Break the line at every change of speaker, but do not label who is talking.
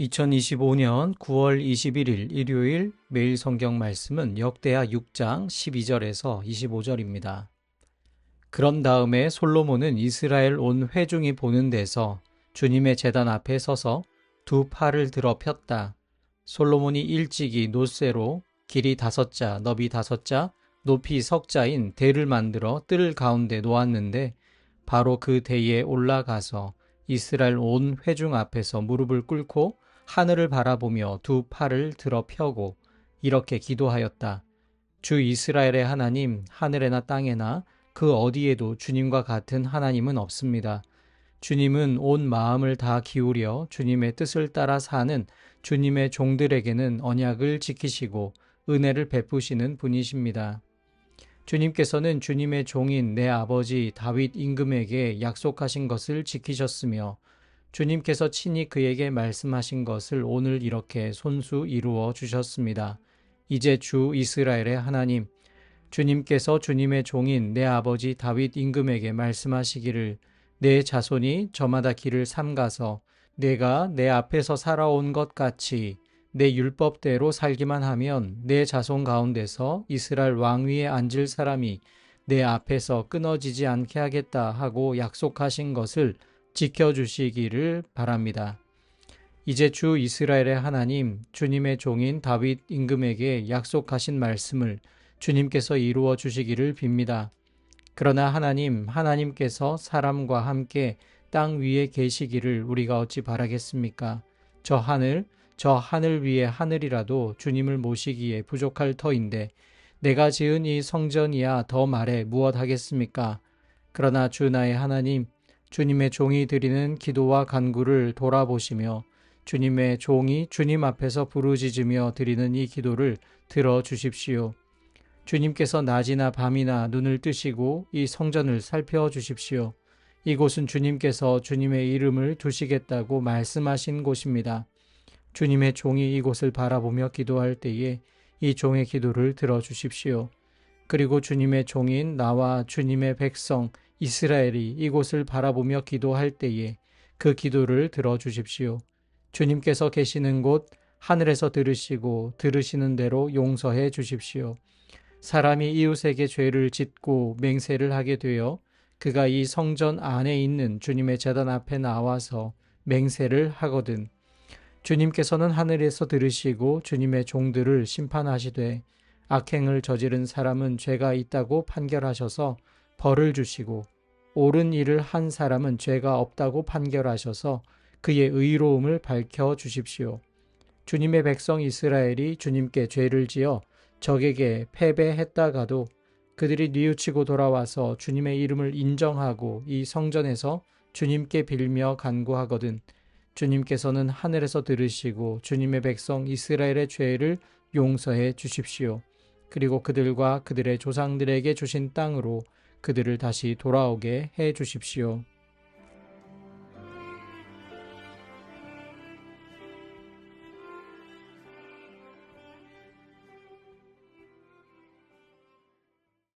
2025년 9월 21일 일요일 매일 성경 말씀은 역대하 6장 12절에서 25절입니다. 그런 다음에 솔로몬은 이스라엘 온 회중이 보는 데서 주님의 재단 앞에 서서 두 팔을 들어 폈다. 솔로몬이 일찍이 노쇠로 길이 다섯 자, 너비 다섯 자, 높이 석 자인 대를 만들어 뜰 가운데 놓았는데 바로 그 대에 올라가서 이스라엘 온 회중 앞에서 무릎을 꿇고 하늘을 바라보며 두 팔을 들어 펴고 이렇게 기도하였다. 주 이스라엘의 하나님, 하늘에나 땅에나 그 어디에도 주님과 같은 하나님은 없습니다. 주님은 온 마음을 다 기울여 주님의 뜻을 따라 사는 주님의 종들에게는 언약을 지키시고 은혜를 베푸시는 분이십니다. 주님께서는 주님의 종인 내 아버지 다윗 임금에게 약속하신 것을 지키셨으며 주님께서 친히 그에게 말씀하신 것을 오늘 이렇게 손수 이루어 주셨습니다. 이제 주 이스라엘의 하나님, 주님께서 주님의 종인 내 아버지 다윗 임금에게 말씀하시기를 내 자손이 저마다 길을 삼가서 내가 내 앞에서 살아온 것 같이 내 율법대로 살기만 하면 내 자손 가운데서 이스라엘 왕위에 앉을 사람이 내 앞에서 끊어지지 않게 하겠다 하고 약속하신 것을 지켜주시기를 바랍니다. 이제 주 이스라엘의 하나님, 주님의 종인 다윗 임금에게 약속하신 말씀을 주님께서 이루어 주시기를 빕니다. 그러나 하나님, 하나님께서 사람과 함께 땅 위에 계시기를 우리가 어찌 바라겠습니까? 저 하늘, 저 하늘 위에 하늘이라도 주님을 모시기에 부족할 터인데 내가 지은 이 성전이야 더 말해 무엇 하겠습니까? 그러나 주 나의 하나님, 주님의 종이 드리는 기도와 간구를 돌아보시며 주님의 종이 주님 앞에서 부르짖으며 드리는 이 기도를 들어 주십시오. 주님께서 낮이나 밤이나 눈을 뜨시고 이 성전을 살펴 주십시오. 이곳은 주님께서 주님의 이름을 두시겠다고 말씀하신 곳입니다. 주님의 종이 이곳을 바라보며 기도할 때에 이 종의 기도를 들어 주십시오. 그리고 주님의 종인 나와 주님의 백성 이스라엘이 이곳을 바라보며 기도할 때에 그 기도를 들어 주십시오. 주님께서 계시는 곳 하늘에서 들으시고 들으시는 대로 용서해 주십시오. 사람이 이웃에게 죄를 짓고 맹세를 하게 되어 그가 이 성전 안에 있는 주님의 재단 앞에 나와서 맹세를 하거든. 주님께서는 하늘에서 들으시고 주님의 종들을 심판하시되 악행을 저지른 사람은 죄가 있다고 판결하셔서 벌을 주시고 옳은 일을 한 사람은 죄가 없다고 판결하셔서 그의 의로움을 밝혀 주십시오. 주님의 백성 이스라엘이 주님께 죄를 지어 적에게 패배했다가도 그들이 뉘우치고 돌아와서 주님의 이름을 인정하고 이 성전에서 주님께 빌며 간구하거든 주님께서는 하늘에서 들으시고 주님의 백성 이스라엘의 죄를 용서해 주십시오. 그리고 그들과 그들의 조상들에게 주신 땅으로 그들을 다시 돌아오게 해 주십시오.